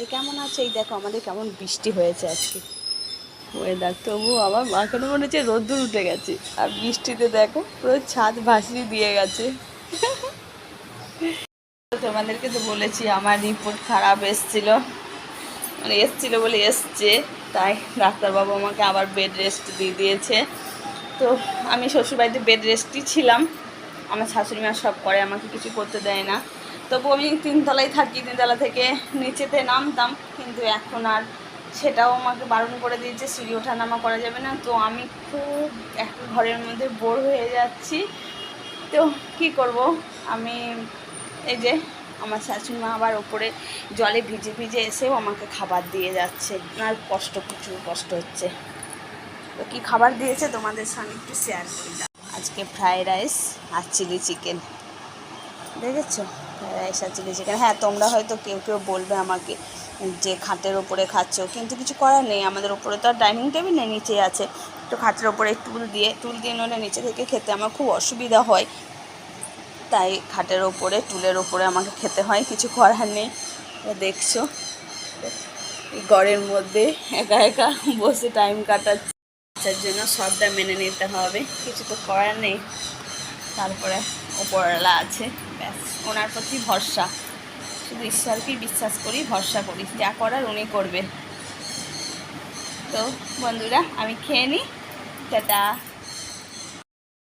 সবাই কেমন আছে? এই দেখো আমাদের কেমন বৃষ্টি হয়েছে আজকে। ওয়েদার তবু আমার মাখানে মনে হচ্ছে রোদ্দুর উঠে গেছে। আর বৃষ্টিতে দেখো পুরো ছাদ ভাসিয়ে দিয়ে গেছে। তোমাদেরকে তো বলেছি, আমার রিপোর্ট খারাপ এসছিল। মানে এসছিল বলে এসছে। তাই ডাক্তারবাবু আমাকে আবার বেড রেস্ট দিয়ে দিয়েছে। তো আমি শ্বশুরবাড়িতে বেড রেস্টই ছিলাম। আমার শাশুড়ি মা সব করে, আমাকে কিছু করতে দেয় না। তবু আমি তিনতলায় থাকি, তিনতলা থেকে নিচেতে নামতাম, কিন্তু এখন আর সেটাও আমাকে বারণ করে দিয়েছে, সিঁড়ি ওঠা নামা করা যাবে না। তো আমি খুব এক ঘরের মধ্যে বোর হয়ে যাচ্ছি। তো কি করব? আমি এই যে আমার শাশুড়ি মা আবার ওপরে জলে ভিজে ভিজে এসেও আমাকে খাবার দিয়ে যাচ্ছে। আর কষ্ট, প্রচুর কষ্ট হচ্ছে। তো কী খাবার দিয়েছে তোমাদের সঙ্গে একটু শেয়ার করি। আজকে ফ্রাইড রাইস আর চিলি চিকেন দেখেছ? আর চিলি চিকেন হ্যাঁ তোমরা হয়তো কেউ কেউ বলবে আমাকে যে খাটের ওপরে খাচ্ছ, কিন্তু কিছু করার নেই। আমাদের ওপরে তো আর ডাইনিং টেবিল নিচে আছে। তো খাটের ওপরে টুল দিয়ে টুল দিয়ে নইলে নিচে থেকে খেতে আমার খুব অসুবিধা হয়। তাই খাটের ওপরে টুলের ওপরে আমাকে খেতে হয়, কিছু করার নেই। দেখছ, এই ঘরের মধ্যে একা একা বসে টাইম কাটাচ্ছি। জন্য সবটা মেনে নিতে হবে। কিছু তো করার নেই। তারপরে ওপরওয়ালা আছে। ব্যাস, ওনার প্রতি ভরসা। শুধু ঈশ্বরকেই বিশ্বাস করি, ভরসা করি। যা করার উনি করবে তো বন্ধুরা, আমি খেয়ে নিই টাটা।